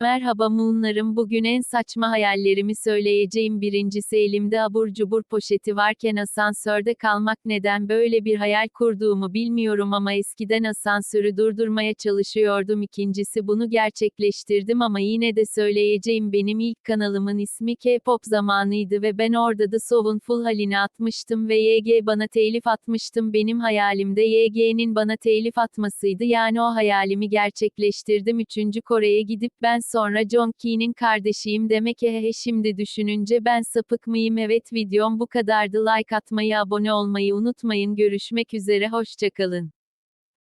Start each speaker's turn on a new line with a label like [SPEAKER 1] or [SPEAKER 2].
[SPEAKER 1] Merhaba Moonlarım bugün en saçma hayallerimi söyleyeceğim birincisi elimde abur cubur poşeti varken asansörde kalmak. Neden böyle bir hayal kurduğumu bilmiyorum ama eskiden asansörü durdurmaya çalışıyordum. İkincisi bunu gerçekleştirdim ama yine de söyleyeceğim benim ilk kanalımın ismi K-pop zamanıydı ve ben orada The Soulful halini atmıştım ve YG bana telif atmıştım. Benim hayalimde YG'nin bana telif atmasıydı yani o hayalimi gerçekleştirdim. Üçüncü Kore'ye gidip ben sonra Jongki'nin kardeşiyim demek ehehe şimdi düşününce ben sapık mıyım? Evet videom bu kadardı. Like atmayı abone olmayı unutmayın. Görüşmek üzere hoşçakalın.